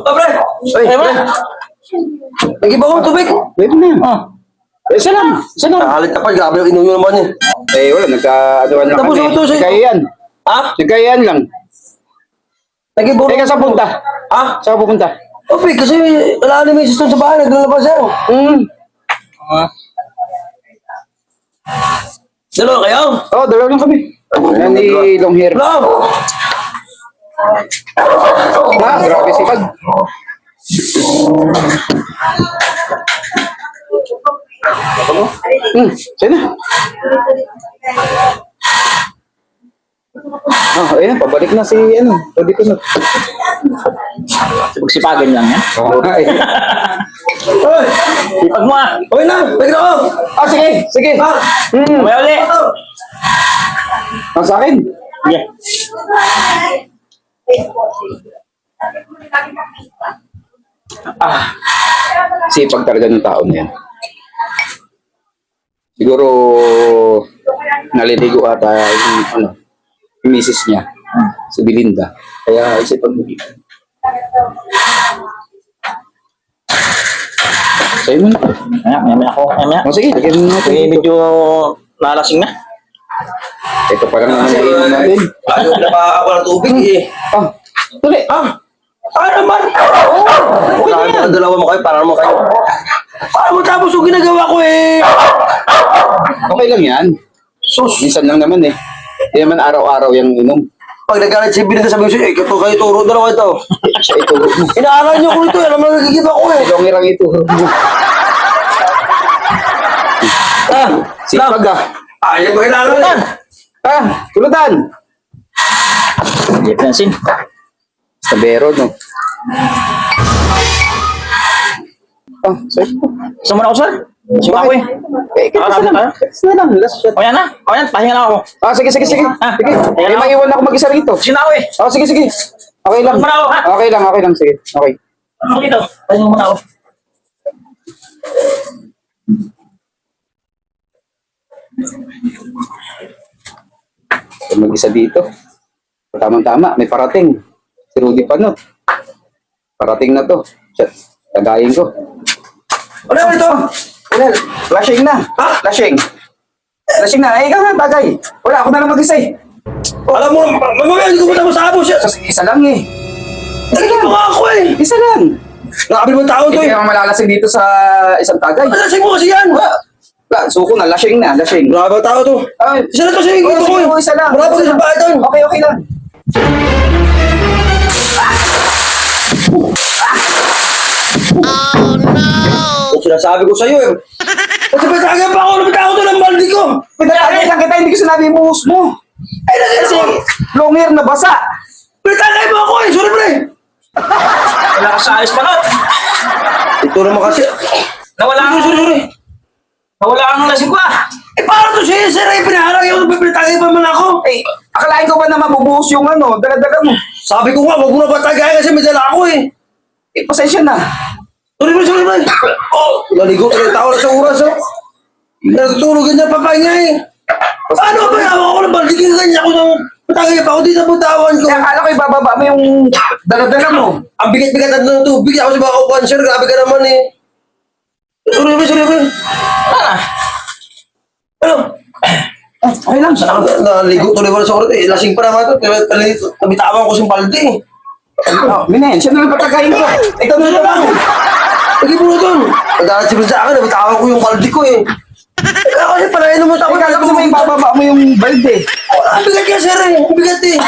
Oh, pre! Mo pre. na. Nag-iba ko tubig. Pwede na. Oh. Eh, isa lang. Isa lang. Nakalit ka pa, grabe yung inuyo naman eh. Eh, wala. Nagka-aduan lang Tapos kami. ito, sa'yo. Sigayan. Ha? Sigayan lang. Nag-iba Teka, saan punta? Ha? Saan ka pupunta? Oh, pre, kasi wala na may system sa bahay, naglalabas ako. Hmm. Dalawa kayo? Oh, dalawa lang kami. Yan ni long hair. Hello? Ha? Grabe si Pag. Hmm, sino? Oh, ayun, pabalik na si ano, pwede ko na. Pagsipagan lang yan. Oo nga eh. Hoy! Sipag mo ah. Okay na, pwede na ako. Ah, sige, sige. Ha? Hmm, May uli. ah, sa akin. Sige. Ah, sipag talaga ng tao na yan. Siguro, naliligo ata yung, ano, yung misis niya, si Belinda. Kaya isipag mo dito. Sa'yo mo na. Maya, maya, maya ako. Maya, maya. O sige, lagyan mo natin dito. medyo nalasing na. Ito pa lang naman nainom natin. Ayaw na pa ako ng tubig eh. Ah, tuloy. Ah! Ah naman! Oo! Okay na yan. Dalawa mo kayo, para naman kayo. Para mo tapos yung ginagawa ko eh. Okay lang yan. Sus! Minsan lang naman eh. Hindi naman araw-araw yung inom. Pag nagalit si Bilinda sabi ko siya, eh, ito kayo turo, dalawa ito. Siya ito. Inaaral niyo ko ito, alam mo nagigib ako eh. Ilong irang ito. Ah! Sipag ah. Ayaw mo kailangan eh. Ah, tulutan. Hindi pinansin. Sabero, no? Ah, sorry po. Gusto mo na ako, sir? Gusto mo ako eh. Eh, kasi Ah, lang. Kasi lang. Last shot. O yan na. O yan, pahinga lang ako. Ah, sige, sige, sige. Ah, Sige. Hindi ako. maiwan ako mag-isa rito. Sige na ako eh. Ah, sige, sige. Okay lang. Wag mo na ako, ha? Okay lang, okay lang. Sige. Okay. Ano dito? Pahinga muna ako. Mag-isa dito. Tamang-tama. May parating. Si Rudy pa, no? Parating na to. Siya, Tagayin ko. Ano ito? Well, flashing na. Ha? Flashing. Flashing na. Eh, ikaw nga, tagay. Wala, ako na lang mag-isa eh. Alam mo, mamaya hindi ko matapos sa abo siya. Sa- Isa lang eh. Mo nga ako eh. Isa lang. Nakabil mo tao to Hindi eh. naman malalasing dito sa isang tagay. Malasing mo kasi yan. Wala. Wala, suko na. Lashing na. Lashing. Grabe tao to. Ay, Isa na to sa Oh, ito ko isa lang. Pa Isa sa lang. bahay doon. Okay, okay sinasabi ko sa'yo eh. Kasi pa sa pa ako, lumita ako doon ng baldi ko. Pinatagay lang kita, hindi ko sinabi yung buhos mo. Ay, nagay Kasi ako. long hair na basa. Pinatagay mo ako eh. Sorry pre. Wala ka sa ayos pa nun. Ito naman kasi. Nawala Sorry, ang... sorry, sorry. Nawala ang lasing ko ah. Eh, paano to si Sir? Eh, pinaharang yung pinatagay pa man ako. Eh, akalain ko ba na mabubuhos yung ano, daga-daga mo? Sabi ko nga, wag mo na patagay kasi may dala ako eh. Eh, pasensya na. Sorry pre, sorry pre. Oh, naligo ka ng tao na sa oras oh. Natutulog ganyan papahinga eh. Paano ba yawa ko ng baldi? Ganyan ako ng patagay pa ako dito sa butawan ko. Kaya akala ko ibababa mo yung daga-daga mo. Ang bigat-bigat ng tubig. Ako sa mga kupuan, sir. Grabe ka naman eh. Sorry pre, sorry pre. Ah, Ano? Okay lang. Na- Naligo tuloy wala sa oras eh. Lasing pa naman ito. Nabitawan ko sa baldi eh. Oh, Minen, siya na lang patagayin ko. Ikaw na lang. Nagalit si Brad sa akin, nabitawan ko yung baldi ko eh. Kaya kasi palain mo sa Ako akin. kala ko naman ibababa mo yung balde. Ang bigat ka, sir eh. Ang bigat eh.